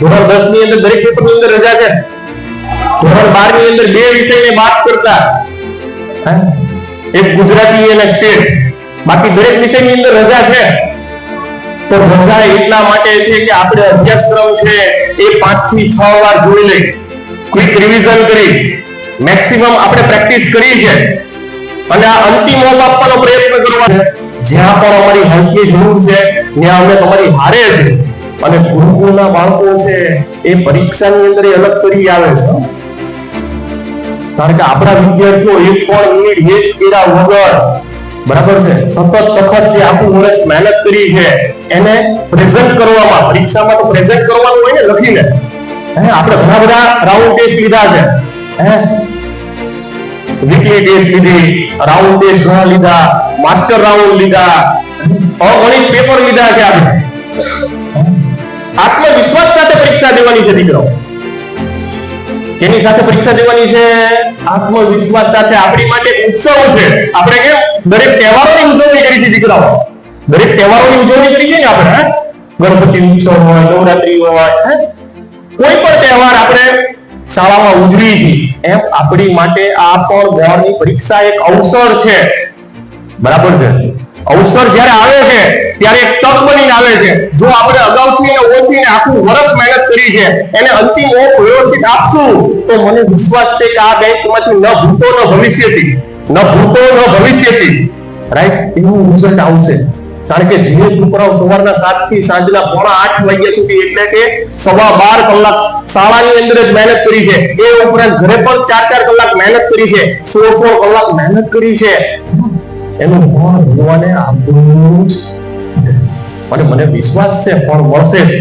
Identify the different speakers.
Speaker 1: ધોરણ દસની અંદર દરેક પેપરની અંદર રજા છે. ધોરણ બારની અંદર બે વિષયને બાદ કરતા? એક ગુજરાતી અને સ્ટેટ. બાકી દરેક વિષયની અંદર રજા છે. તો રજા એટલા માટે છે કે આપણે અભ્યાસક્રમ છે એ પાંચથી છ વાર જોઈ લઈ. ક્વિક રિવિઝન કરી. મેક્સિમમ આપણે પ્રેક્ટિસ કરી છે. અને આ અંતિમ ઓપ આપવાનો પ્રયત્ન કરવા છે. જ્યાં પણ અમારી હેલ્પની જરૂર છે, ત્યાં અમે તમારી હારે છે અને ગુરુકુળના બાળકો છે, એ પરીક્ષાની અંદર અલગ કરી આવે છે. કારણ કે આપણા વિદ્યાર્થીઓ એક પણ મિનિટ વેસ્ટ કર્યા વગર, બરાબર છે, સતત સખત જે આખું વર્ષ મહેનત કરી છે, એને પ્રેઝન્ટ કરવામાં, પરીક્ષામાં તો પ્રેઝન્ટ કરવાનું હોય ને, લખીને. હે, આપણે ઘણા બધા રાઉન્ડ ટેસ્ટ લીધા છે. હે વીકલી ટેસ્ટ લીધી રાઉન્ડ ટેસ્ટ ઘણા લીધા માસ્ટર રાઉન્ડ લીધા અગણિત પેપર લીધા છે આપણે. આત્મવિશ્વાસ સાથે પરીક્ષા દેવાની છે દીકરાઓ એની સાથે પરીક્ષા દેવાની છે? આત્મવિશ્વાસ સાથે આપણી માટે ઉત્સવ છે. આપણે કેમ? દરેક તહેવારોની ઉજવણી કરી છે દીકરાઓ. દરેક તહેવારોની ઉજવણી કરી છે ને આપણે ગણપતિ ઉત્સવ હોય, નવરાત્રી હોય કોઈ પણ તહેવાર આપણે શાળામાં ઉજવી છીએ. એમ આપણી માટે આ પણ બોર્ડની પરીક્ષા એક અવસર છે. બરાબર છે? અવસર જ્યારે આવે છે, ત્યારે એક તક બનીને આવે છે. જો આપણે અગાઉથી એને આખું વર્ષ મહેનત કરી છે, એને અંતિમ ઓપ વ્યવસ્થિત આપશું, તો મને વિશ્વાસ છે કે આ બેંચમાંથી ન ભૂતો ન ભવિષ્યથી, ન ભૂતો ન ભવિષ્યથી. રાઈટ એવું રિઝલ્ટ આવશે. કારણ કે જે છોકરાઓ સવારના સાતથી સાંજના પોણા આઠ વાગ્યા સુધી એટલે કે સવા બાર કલાક શાળાની અંદર જ મહેનત કરી છે. એ ઉપરાંત ઘરે પણ ચાર ચાર કલાક મહેનત કરી છે. સોળ સોળ કલાક મહેનત કરી છે. એનું ફળ ભગવાને આપવું જ અને મને વિશ્વાસ છે ફળ મળશે જ.